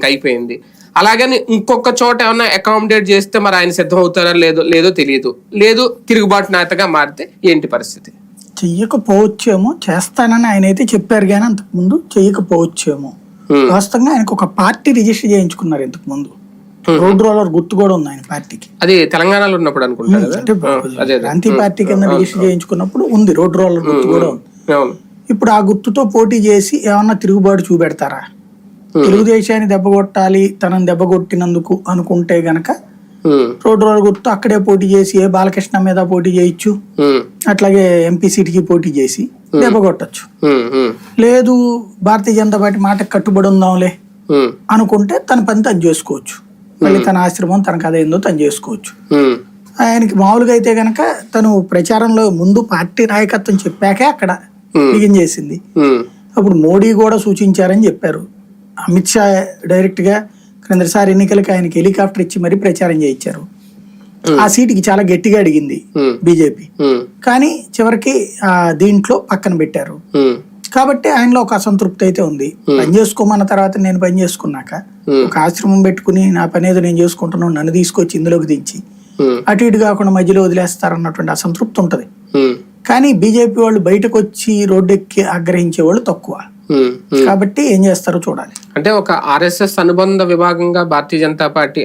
ఇంక అయిపోయింది అలాగని ఇంకొక చోట ఏమన్నా అకామిడేట్ చేస్తే మరి ఆయన సిద్ధం అవుతారా లేదో లేదో తెలియదు. లేదు తిరుగుబాటు నేతగా మారితే ఏంటి పరిస్థితి? చెయ్యకపోవచ్చేమో చేస్తానని ఆయన అయితే చెప్పారు కానీ అంతకుముందు చెయ్యకపోవచ్చేమో. వాస్తవంగా ఆయనకు ఒక పార్టీ రిజిస్టర్ చేయించుకున్నారు ఇంతకు ముందు రోడ్ రోలర్ గుర్తు కూడా ఉంది ఆయన పార్టీకి. అది తెలంగాణలో ఉన్నప్పుడు అనుకుంటా క్రాంతి పార్టీ కింద రిజిస్టర్ చేయించుకున్నప్పుడు ఉంది రోడ్ రోలర్ గుర్తు కూడా ఉంది. ఇప్పుడు ఆ గుర్తుతో పోటీ చేసి ఏమన్నా తిరుగుబాటు చూపెడతారా? తెలుగుదేశాన్ని దెబ్బ కొట్టాలి తనని దెబ్బ కొట్టినందుకు అనుకుంటే గనక ఉమ్, రోడ్ రోలర్ గుర్తు అక్కడే పోటీ చేసి ఏ బాలకృష్ణ మీద పోటీ చేయొచ్చు. అట్లాగే ఎంపీ సీట్కి పోటీ చేసి దెబ్బ కొట్టచ్చు. లేదు భారతీయ జనతా పార్టీ మాటకు కట్టుబడి ఉందాంలే అనుకుంటే తన పని తను చేసుకోవచ్చు. మళ్ళీ తన ఆశ్రమం తనకు అదేందో తను చేసుకోవచ్చు. ఆయనకి మామూలుగా అయితే గనక తను ప్రచారంలో ముందు పార్టీ నాయకత్వం చెప్పాకే అక్కడ బిగిన్ చేసింది. అప్పుడు మోడీ కూడా సూచించారని చెప్పారు. అమిత్ షా డైరెక్ట్గా క్రిందసారి ఎన్నికలకి ఆయనకి హెలికాప్టర్ ఇచ్చి మరీ ప్రచారం చేయించారు. ఆ సీటుకి చాలా గట్టిగా అడిగింది బీజేపీ. కానీ చివరికి ఆ దీంట్లో పక్కన పెట్టారు. కాబట్టి ఆయనలో ఒక అసంతృప్తి అయితే ఉంది. పని చేసుకోమన్న తర్వాత నేను పని చేసుకున్నాక. ఒక ఆశ్రమం పెట్టుకుని నా పని ఏదో నేను చేసుకుంటున్నాను నన్ను తీసుకొచ్చి ఇందులోకి దించి అటు ఇటు కాకుండా మధ్యలో వదిలేస్తారన్నటువంటి అసంతృప్తి ఉంటది. కానీ బీజేపీ వాళ్ళు బయటకు వచ్చి రోడ్డెక్కి ఆగ్రహించే వాళ్ళు తక్కువ. కాబట్టి ఏం చేస్తారో చూడాలి అంటే ఒక ఆర్ఎస్ఎస్ అనుబంధ విభాగంగా భారతీయ జనతా పార్టీ